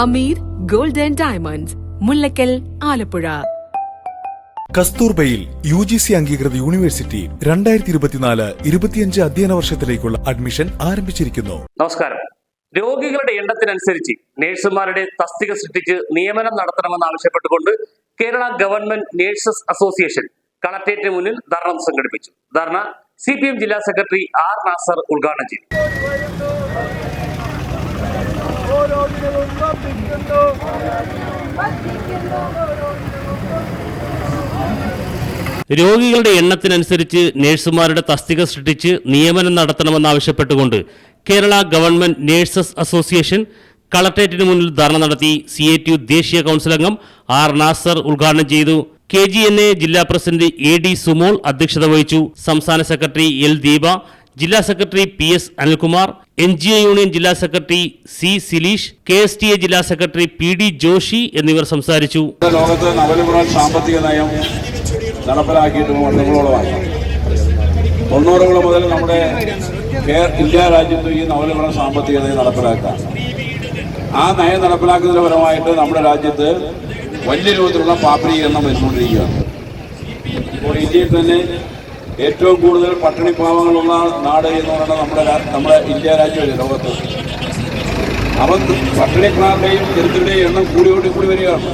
Hameed gold and diamonds Mullakkal Alappuzha. കസ്തൂർബയിൽ U G C അംഗീകൃത university രണ്ടായിരത്തി ഇരുപത്തിനാല് ഇരുപത്തിയഞ്ച് അധ്യയന വർഷത്തിലേക്കുള്ള അഡ്മിഷൻ ആരംഭിച്ചിരിക്കുന്നു. നമസ്കാരം. രോഗികളുടെ എണ്ണത്തിനനുസരിച്ച് നഴ്സുമാരുടെ തസ്തിക സൃഷ്ടിച്ച് നിയമനം നടത്തണമെന്ന് ആവശ്യപ്പെട്ടുകൊണ്ട് കേരള ഗവൺമെന്റ് നഴ്സസ് അസോസിയേഷൻ കളക്ടറേറ്റിന് മുന്നിൽ ധർണ സംഘടിപ്പിച്ചു. ധർണ സി പി എം ജില്ലാ സെക്രട്ടറി ആർ നാസർ ഉദ്ഘാടനം ചെയ്തു. രോഗികളുടെ എണ്ണത്തിനനുസരിച്ച് നഴ്സുമാരുടെ തസ്തിക സൃഷ്ടിച്ച് നിയമനം നടത്തണമെന്നാവശ്യപ്പെട്ടുകൊണ്ട് കേരള ഗവൺമെന്റ് നഴ്സസ് അസോസിയേഷൻ കളക്ടറേറ്റിന് മുന്നിൽ ധർണ നടത്തി സി എ ടി യു ദേശീയ കൗൺസിൽ അംഗം ആർ നാസർ ഉദ്ഘാടനം ചെയ്തു. കെ ജി എൻ എ ജില്ലാ പ്രസിഡന്റ് എ ഡി സുമോൾ അധ്യക്ഷത വഹിച്ചു. സംസ്ഥാന സെക്രട്ടറി എൽ ദീപ ജില്ലാ secretary P S Anilkumar N G O union ജില്ലാ secretary C Sileesh K S T A ജില്ലാ സെക്രട്ടറി പി ഡി ജോഷി എന്നിവർ സംസാരിച്ചു. ലോകത്ത് നവലിബറൽ സാമ്പത്തിക നയം നടപ്പിലാക്കിയിട്ട് വർഷങ്ങളോളമായി തൊണ്ണൂറുകൾ മുതൽ നമ്മുടെ ഇന്ത്യ രാജ്യത്ത് ഈ നവലിബറൽ സാമ്പത്തിക നയം നടപ്പിലാക്കാം ആ നയം നടപ്പിലാക്കുന്നതിന് പരമായിട്ട് നമ്മുടെ രാജ്യത്ത് വലിയ രൂപത്തിലുള്ള പാപ്പരീകരണം വരുന്നുകൊണ്ടിരിക്കുകയാണ് ഇപ്പോൾ ഇന്ത്യയിൽ തന്നെ ഏറ്റവും കൂടുതൽ പട്ടിണി പാവങ്ങളുള്ള നാട് എന്ന് പറയുന്നത് നമ്മുടെ നമ്മുടെ ഇന്ത്യ രാജ്യമല്ലേ ലോകത്ത്? അവൻ പട്ടിണിക്കാരുടെയും ദരിദ്രരുടെയും എണ്ണം കൂടിയോടി കൂടി വരികയാണ്.